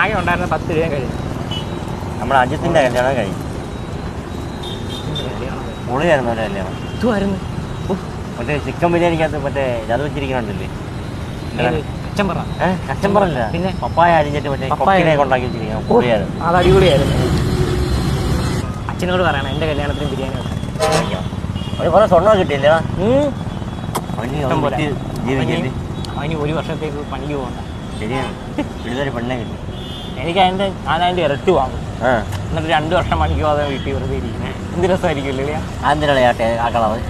ആകെ ഉണ്ടായിരുന്ന പത്ത് രൂപ കഴിഞ്ഞു നമ്മുടെ അജിത്തിന്റെ കല്യാണം കഴിഞ്ഞു. പൊളിയായിരുന്നു ഒരു കല്യാണം. ഇതുമായിരുന്നു മറ്റേ ചിക്കൻ ബിരിയാണിക്കകത്ത് മറ്റേ അത് വെച്ചിരിക്കണുണ്ടല്ലേ? കച്ചമ്പറല്ല. പിന്നെ? പപ്പായ അരിഞ്ഞിട്ട് മറ്റേ പപ്പായ. കൊണ്ടാക്കി ഉണ്ടാക്കി വെച്ചിരിക്കണം പൊളിയായിരുന്നു അത് അടിപൊളിയായിരുന്നു. അച്ഛനോട് പറയണം എന്റെ കല്യാണത്തിന് ബിരിയാണി ഒരു കുറെ സ്വർണം കിട്ടിയില്ല. ജീവിക്കല്ലേ അതിന് ഒരു വർഷത്തേക്ക് പണിക്ക് പോകണ്ട. ശരിയാണ്. പെണ്ണെ കിട്ടി. എനിക്ക് അതിന്റെ ഞാൻ അതിന്റെ ഇരട്ടി വാങ്ങും. എന്നിട്ട് രണ്ട് വർഷം മണിക്കോ അത് വീട്ടിൽ വെറുതെ ഇരിക്കുന്നത് എന്ത് രസമായിരിക്കും ഇല്ലേ ആ കളർ കളറ്?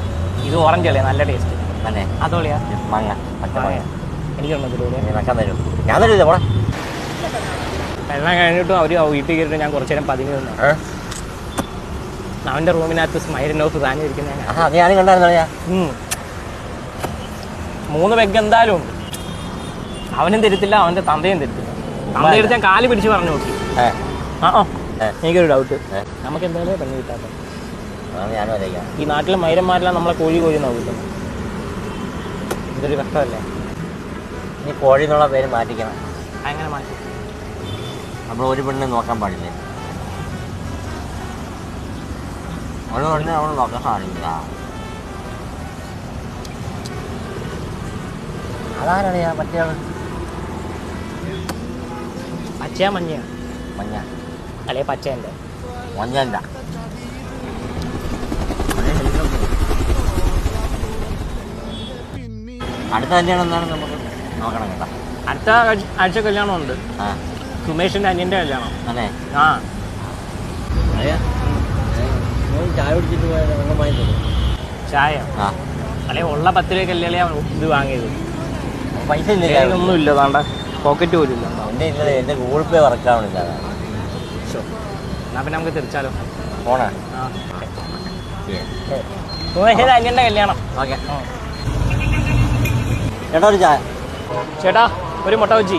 ഇത് ഓറഞ്ച് അല്ലേ? നല്ല ടേസ്റ്റ് അല്ലേ അതോളിയാ? മാങ്ങ. പച്ചമാങ്ങ ഞാൻ തരൂല പോടാ എല്ലാം കഴിഞ്ഞിട്ടും അവർ വീട്ടിൽ കയറിയിട്ട് ഞാൻ കുറച്ചു നേരം നിന്നു. ഏ? അവന്റെ റൂമിനകത്ത് സ്മൈലിന്റെ ഓഫ് കണ്ടായിരുന്നോ മൂന്ന് പെഗ് എന്തായാലും ഉണ്ട് അവനും തരത്തില്ല അവന്റെ തന്തയും തരത്തില്ല. എടുത്ത് ഞാൻ കാൽ പിടിച്ച് പറഞ്ഞു നോക്കി. ആ. എനിക്കൊരു ഡൗട്ട് നമുക്ക് എന്തായാലും പെണ്ണ് കിട്ടാത്ത. ഈ നാട്ടിലെ മൈരന്മാരെല്ലാം നമ്മളെ കോഴി കോഴി നോക്കില്ല ഇതൊരു കഷ്ടമല്ലേ? ഇനി കോഴി എന്നുള്ള പേര് മാറ്റിക്കണം. അങ്ങനെ മാറ്റി. നമ്മൾ ഒരു പെണ്ണിനെ നോക്കാൻ പാടില്ലേ? ഒരു പെണ്ണിനെ നമ്മൾ നോക്കാൻ സാധിക്കില്ല അതാരറിയാ മറ്റേ ആൾ പച്ചയാ മഞ്ഞയാ? മഞ്ഞ. അല്ലെ പച്ചേന്റെ മഞ്ഞല്ല അടുത്ത കല്യാണം എന്താണ് നമുക്ക് നോക്കണം കേട്ടോ. അടുത്ത ആഴ്ച- കല്യാണം ഉണ്ട് ആ. അനിയന്റെ കല്യാണം. അല്ലേ ആ. ചായ കുടിച്ചിട്ട് പോയാൽ ചായ? ആ. അല്ലെ ഉള്ള പത്ത് രൂപയ്ക്കല്ലേ ഇത് വാങ്ങിയത്? പൈസ ഇല്ല? ഒന്നും ഇല്ല താണ്ട. പോക്കറ്റ് പോലും ഇല്ല. എന്റെ ഇല്ല എന്റെ ഗൂഗിൾ പേ വർക്കാവണില്ല ശോ. എന്നാ പിന്നെ നമുക്ക് തിരിച്ചാലോ? പോണേ. അനിയന്റെ കല്യാണം? ഓക്കെ. ചേട്ടാ ഒരു ചായ. ചേട്ടാ ഒരു മുട്ട വെച്ചി